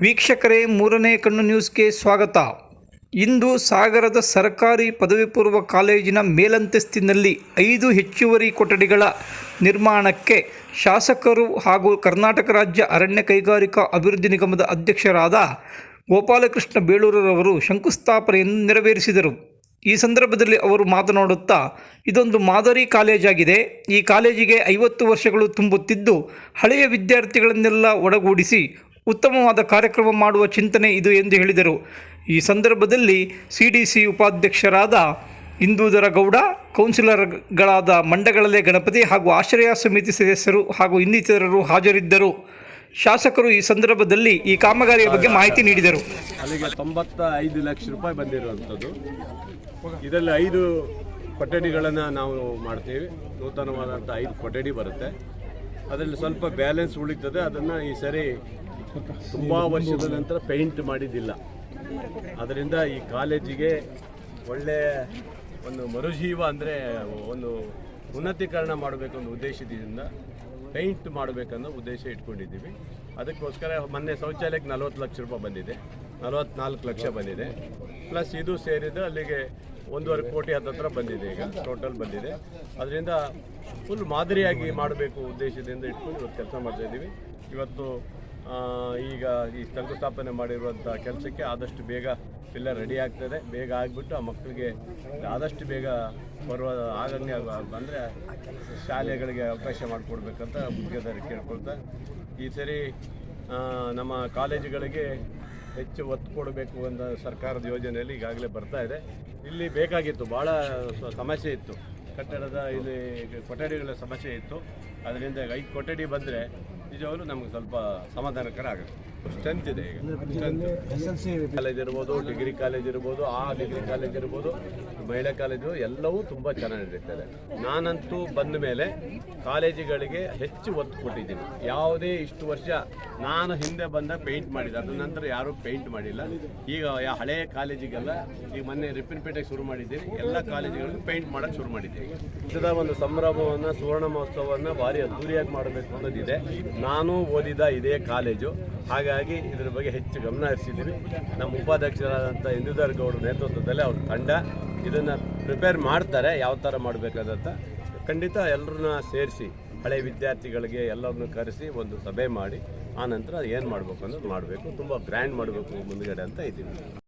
ವೀಕ್ಷಕರೇ, ಮೂರನೇ ಕಣ್ಣು ನ್ಯೂಸ್ಗೆ ಸ್ವಾಗತ. ಇಂದು ಸಾಗರದ ಸರ್ಕಾರಿ ಪದವಿ ಪೂರ್ವ ಕಾಲೇಜಿನ ಮೇಲಂತಸ್ತಿನಲ್ಲಿ ಐದು ಹೆಚ್ಚುವರಿ ಕೊಠಡಿಗಳ ನಿರ್ಮಾಣಕ್ಕೆ ಶಾಸಕರು ಹಾಗೂ ಕರ್ನಾಟಕ ರಾಜ್ಯ ಅರಣ್ಯ ಕೈಗಾರಿಕಾ ಅಭಿವೃದ್ಧಿ ನಿಗಮದ ಅಧ್ಯಕ್ಷರಾದ ಗೋಪಾಲಕೃಷ್ಣ ಬೇಳೂರರವರು ಶಂಕುಸ್ಥಾಪನೆಯನ್ನು ನೆರವೇರಿಸಿದರು. ಈ ಸಂದರ್ಭದಲ್ಲಿ ಅವರು ಮಾತನಾಡುತ್ತಾ, ಇದೊಂದು ಮಾದರಿ ಕಾಲೇಜಾಗಿದೆ. ಈ ಕಾಲೇಜಿಗೆ ಐವತ್ತು ವರ್ಷಗಳು ತುಂಬುತ್ತಿದ್ದು, ಹಳೆಯ ವಿದ್ಯಾರ್ಥಿಗಳನ್ನೆಲ್ಲ ಒಡಗೂಡಿಸಿ ಉತ್ತಮವಾದ ಕಾರ್ಯಕ್ರಮ ಮಾಡುವ ಚಿಂತನೆ ಇದು ಎಂದು ಹೇಳಿದರು. ಈ ಸಂದರ್ಭದಲ್ಲಿ ಸಿ ಡಿ ಸಿ ಉಪಾಧ್ಯಕ್ಷರಾದ ಇಂದೂದರ ಗೌಡ ಕೌನ್ಸಿಲರ್ಗಳಾದ ಮಂಡಗಳಲೆ ಗಣಪತಿ ಹಾಗೂ ಆಶ್ರಯ ಸಮಿತಿ ಸದಸ್ಯರು ಹಾಗೂ ಇನ್ನಿತರರು ಹಾಜರಿದ್ದರು. ಶಾಸಕರು ಈ ಸಂದರ್ಭದಲ್ಲಿ ಈ ಕಾಮಗಾರಿಯ ಬಗ್ಗೆ ಮಾಹಿತಿ ನೀಡಿದರು. ಅಲ್ಲಿಗೆ ತೊಂಬತ್ತ ಐದು ಲಕ್ಷ ರೂಪಾಯಿ ಬಂದಿರುವಂಥದ್ದು. ಇದರಲ್ಲಿ ಐದು ಕೊಠಡಿಗಳನ್ನು ನಾವು ಮಾಡ್ತೀವಿ. ನೂತನವಾದಂಥ ಐದು ಕೊಠಡಿ ಬರುತ್ತೆ. ಅದರಲ್ಲಿ ಸ್ವಲ್ಪ ಬ್ಯಾಲೆನ್ಸ್ ಉಳಿತದೆ. ಅದನ್ನು ಈ ಸರಿ ತುಂಬ ವರ್ಷದ ನಂತರ ಪೇಂಟ್ ಮಾಡಿದ್ದಿಲ್ಲ. ಅದರಿಂದ ಈ ಕಾಲೇಜಿಗೆ ಒಳ್ಳೆಯ ಒಂದು ಮರುಜೀವ ಅಂದರೆ ಒಂದು ಉನ್ನತೀಕರಣ ಮಾಡಬೇಕು ಅನ್ನೋ ಉದ್ದೇಶದಿಂದ ಪೇಂಟ್ ಮಾಡಬೇಕನ್ನೋ ಉದ್ದೇಶ ಇಟ್ಕೊಂಡಿದ್ದೀವಿ. ಅದಕ್ಕೋಸ್ಕರ ಮೊನ್ನೆ ಶೌಚಾಲಯಕ್ಕೆ ನಲ್ವತ್ತು ಲಕ್ಷ ರೂಪಾಯಿ ಬಂದಿದೆ. ನಲವತ್ನಾಲ್ಕು ಲಕ್ಷ ಬಂದಿದೆ. ಪ್ಲಸ್ ಇದು ಸೇರಿದ್ದು ಅಲ್ಲಿಗೆ ಒಂದೂವರೆ ಕೋಟಿ ಹತ್ತತ್ರ ಬಂದಿದೆ ಈಗ ಟೋಟಲ್ ಬಂದಿದೆ. ಅದರಿಂದ ಫುಲ್ ಮಾದರಿಯಾಗಿ ಮಾಡಬೇಕು ಉದ್ದೇಶದಿಂದ ಇಟ್ಕೊಂಡು ಇವತ್ತು ಕೆಲಸ ಮಾಡ್ತಾ ಇದ್ದೀವಿ. ಇವತ್ತು ಈಗ ಈ ಶಂಕುಸ್ಥಾಪನೆ ಮಾಡಿರುವಂಥ ಕೆಲಸಕ್ಕೆ ಆದಷ್ಟು ಬೇಗ ಎಲ್ಲ ರೆಡಿ ಆಗ್ತದೆ. ಬೇಗ ಆಗಿಬಿಟ್ಟು ಆ ಮಕ್ಕಳಿಗೆ ಆದಷ್ಟು ಬೇಗ ಬರುವ ಆಗಂಗೆ ಅಂದರೆ ಶಾಲೆಗಳಿಗೆ ಅವಕಾಶ ಮಾಡಿಕೊಡ್ಬೇಕಂತ ಮುಖ್ಯದಾರಿ ಕೇಳ್ಕೊಳ್ತಾ ಈ ಸರಿ ನಮ್ಮ ಕಾಲೇಜುಗಳಿಗೆ ಹೆಚ್ಚು ಒತ್ತು ಕೊಡಬೇಕು ಅಂತ ಸರ್ಕಾರದ ಯೋಜನೆಯಲ್ಲಿ ಈಗಾಗಲೇ ಬರ್ತಾ ಇದೆ. ಇಲ್ಲಿ ಬೇಕಾಗಿತ್ತು ಭಾಳ ಸಮಸ್ಯೆ ಇತ್ತು. ಕಟ್ಟಡದ ಇಲ್ಲಿ ಕೊಠಡಿಗಳ ಸಮಸ್ಯೆ ಇತ್ತು. ಅದರಿಂದ ಐದು ಕೊಠಡಿ ಬಂದರೆ ನಿಜವಾಗ್ಲೂ ನಮಗೆ ಸ್ವಲ್ಪ ಸಮಾಧಾನಕರ ಆಗುತ್ತೆ. ಸ್ಟ್ರೆಂತ್ ಇದೆ ಈಗ. ಕಾಲೇಜ್ ಇರ್ಬೋದು ಡಿಗ್ರಿ ಕಾಲೇಜ್ ಇರ್ಬೋದು ಆ ಡಿಗ್ರಿ ಕಾಲೇಜ್ ಇರ್ಬೋದು ಮಹಿಳೆ ಕಾಲೇಜು ಎಲ್ಲವೂ ತುಂಬ ಚೆನ್ನಾಗಿ ನಡೀತದೆ ನಾನಂತೂ ಬಂದ ಮೇಲೆ ಕಾಲೇಜುಗಳಿಗೆ ಹೆಚ್ಚು ಒತ್ತು ಕೊಟ್ಟಿದ್ದೀನಿ. ಯಾವುದೇ ಇಷ್ಟು ವರ್ಷ ನಾನು ಹಿಂದೆ ಬಂದ ಪೇಂಟ್ ಮಾಡಿದ್ದೆ. ಅದ್ರ ನಂತರ ಯಾರೂ ಪೇಂಟ್ ಮಾಡಿಲ್ಲ. ಈಗ ಹಳೆಯ ಕಾಲೇಜಿಗೆಲ್ಲ ಈಗ ಮೊನ್ನೆ ರಿಪ್ಪನ್ಪೇಟೆಗೆ ಶುರು ಮಾಡಿದ್ದೀನಿ. ಎಲ್ಲ ಕಾಲೇಜುಗಳಿಗೂ ಪೇಂಟ್ ಮಾಡಕ್ಕೆ ಶುರು ಮಾಡಿದ್ದೀನಿ. ಇದರ ಒಂದು ಸಂಭ್ರಮವನ್ನು ಸುವರ್ಣ ಮಹೋತ್ಸವವನ್ನು ಭಾರಿ ಅದ್ದೂರಿಯಾಗಿ ಮಾಡಬೇಕು ಅನ್ನೋದಿದೆ. ನಾನು ಓದಿದ ಇದೇ ಕಾಲೇಜು. ಹಾಗಾಗಿ ಇದರ ಬಗ್ಗೆ ಹೆಚ್ಚು ಗಮನ ಹರಿಸಿದ್ದೀವಿ. ನಮ್ಮ ಉಪಾಧ್ಯಕ್ಷರಾದಂಥ ಇಂದುಧರ್ ಗೌಡ್ರ ನೇತೃತ್ವದಲ್ಲಿ ಅವ್ರ ತಂಡ ಇದನ್ನು ಪ್ರಿಪೇರ್ ಮಾಡ್ತಾರೆ, ಯಾವ ಥರ ಮಾಡಬೇಕಾದಂತ. ಖಂಡಿತ ಎಲ್ಲರನ್ನ ಸೇರಿಸಿ, ಹಳೆ ವಿದ್ಯಾರ್ಥಿಗಳಿಗೆ ಎಲ್ಲರನ್ನೂ ಕರೆಸಿ ಒಂದು ಸಭೆ ಮಾಡಿ, ಆ ನಂತರ ಏನು ಮಾಡಬೇಕು ಅನ್ನೋದು ಮಾಡಬೇಕು. ತುಂಬ ಗ್ರ್ಯಾಂಡ್ ಮಾಡಬೇಕು ಮುಂದುಗಡೆ ಅಂತ ಇದ್ದೀವಿ.